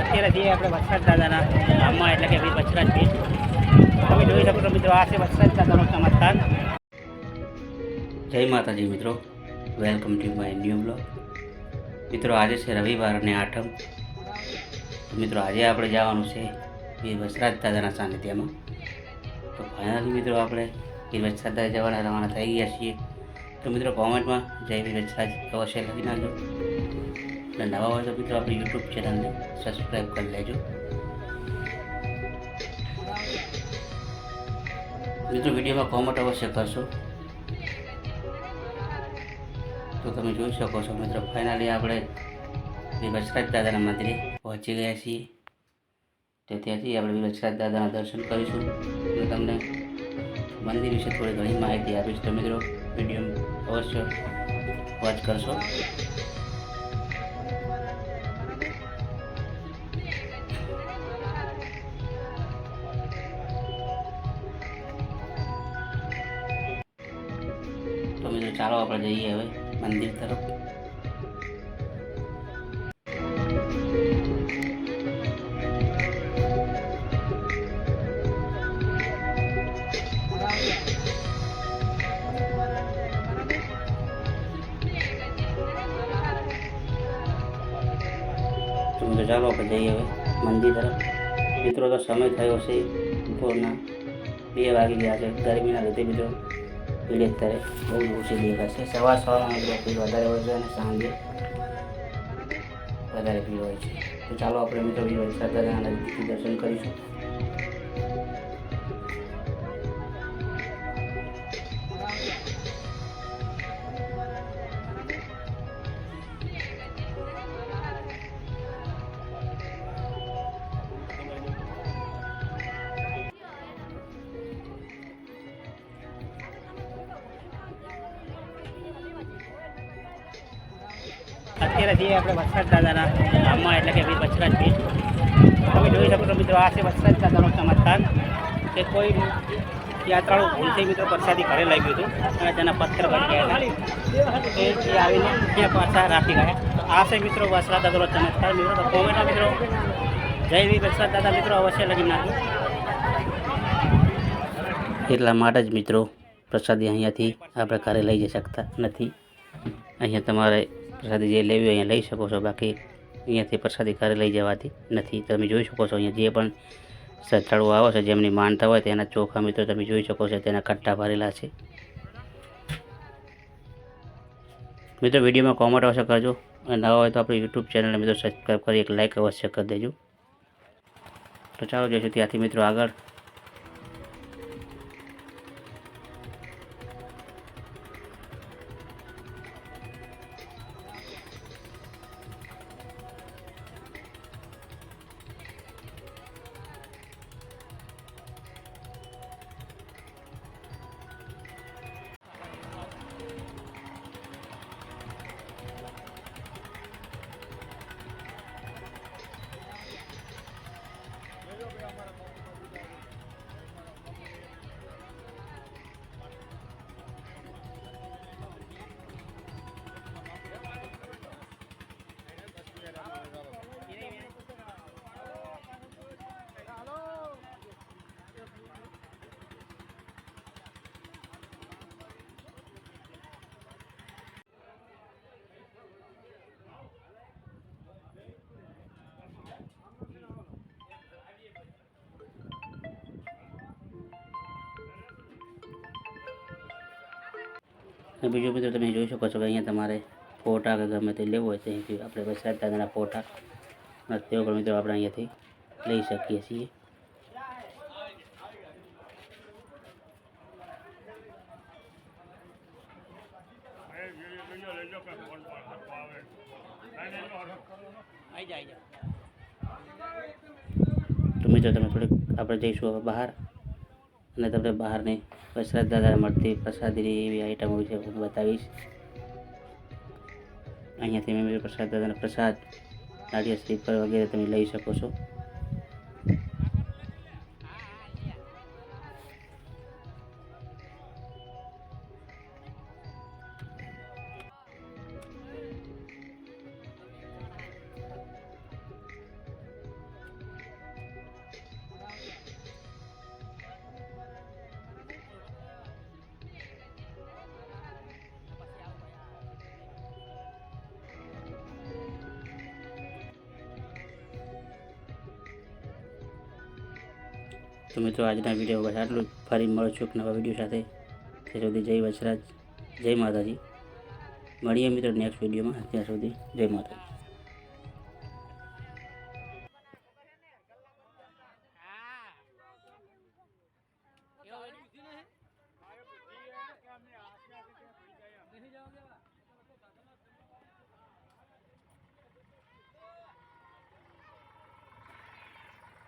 અત્યારે જઈએ આપણે વસરાજ દાદાના ગામમાં એટલે કે વસરાજ બીચ તમે જોઈ શકો મિત્રો, આ છે વસરાજ દાદાનો ચમત્કાર જય માતાજી મિત્રો, welcome to my new blog. મિત્રો, આજે છે રવિવાર અને આઠમ. મિત્રો, આજે આપણે જવાનું છે વીર વસરાજ દાદાના સાનિધ્યમાં. તો ફાઇનલી મિત્રો, આપણે વીર વસરાજ દાદા જવાના રવાના થઈ ગયા છીએ. તો મિત્રો કોમેન્ટમાં જય વીર વસરાજ અવશ્ય લખી નાખજો. અને નવા હોય તો મિત્રો આપણી યુટ્યુબ ચેનલને સબસ્ક્રાઈબ કરી લેજો મિત્રો વિડીયોમાં કોમેન્ટ અવશ્ય કરશો તો તમે જોઈ શકો છો મિત્રો ફાઇનલી આપણે શ્રી દાદાના મંદિરે પહોંચી ગયા છીએ. તો ત્યાંથી આપણે વસરાજ દાદાના દર્શન કરીશું. હું તમને મંદિર વિશે થોડી ઘણી માહિતી આપીશ. તો મિત્રો વીડિયો અવશ્ય વોચ કરશો. ચાલો આપણે જઈએ હવે મંદિર તરફ. તો ચાલો આપણે જઈએ હવે મંદિર તરફ. મિત્રો, તો સમય થયો છે બપોરના. બે વાગી ગયા છે. ગરમીના લીધે મિત્રો ભીડ અત્યારે બહુ ઓછી દેખાશે સવાર સવારમાં મિત્રો ભીડ વધારે હોય છે અને સાંજે વધારે ભીડ હોય છે. તો ચાલો આપણે મિત્રો વરસાદ નજીકથી દર્શન કરીશું. અત્યારે જઈએ આપણે વસરાજ દાદાના ગામમાં, એટલે કે વસરાજ બીચ તમે જોઈ શકો છો મિત્રો, આ છે વસરાજ દાદાનો ચમત્કાર કે કોઈ યાત્રાળુ ભૂલથી મિત્રો પ્રસાદી ઘરે લઈ ગયું હતું, અને તેના પથ્થર બની ગયા હતા. એ આવીને ત્યાં પાછા રાખી ગયા. આ છે મિત્રો વસરાજ દાદાનો ચમત્કાર મિત્રો, તો કોમેન્ટમાં મિત્રો જય વી વસરાજ દાદા, મિત્રો, અવશ્ય લગી નાખજો. એટલા માટે જ મિત્રો પ્રસાદી અહીંયાથી આપણે ઘરે લઈ જઈ શકતા નથી. અહીંયા તમારે પ્રસાદી જે લેવી હોય અહીંયા લઈ શકો છો. બાકી અહીંયાથી પ્રસાદી ઘરે લઈ જવાતી નથી. તમે જોઈ શકો છો અહીંયા જે પણ શ્રદ્ધાળુઓ આવે છે, જેમની માનતા હોય તેના ચોખા મિત્રો તમે જોઈ શકો છો, તેના કટ્ટા ભરેલા છે. મિત્રો, વિડીયોમાં કોમેન્ટ અવશ્ય કરજો. અને નવા હોય તો આપણી યુટ્યુબ ચેનલને મિત્રો સબસ્ક્રાઈબ કરી, એક લાઇક અવશ્ય કરી દેજો. તો ચાલો જઈશું ત્યાંથી મિત્રો આગળ અને બીજું બધું તમે જોઈ શકો છો કે અહીંયા તમારે ફોટા કે ગમે તે લેવો હોય તો આપણે વરસાદ દાદાના ફોટા તેઓ પણ મિત્રો આપણે અહીંયાથી લઈ શકીએ છીએ. તો મિત્રો તમે થોડીક આપણે જઈશું હવે બહાર. અને તમને બહારની વસરાજ દાદા મળતી પ્રસાદીની એવી આઈટમો વિશે હું બતાવીશ. અહીંયાથી મેં પ્રસાદ દાદાનો પ્રસાદ નાળિયા સ્લીપર વગેરે તમે લઈ શકો છો. તો મિત્રો, આજના વીડિયો બસ આટલું જ. ફરી મળશું એક નવા વીડિયો સાથે. ત્યાં સુધી જય વસરાજ જય માતાજી. મળીએ મિત્રો નેક્સ્ટ વિડીયોમાં ત્યાં સુધી જય માતાજી.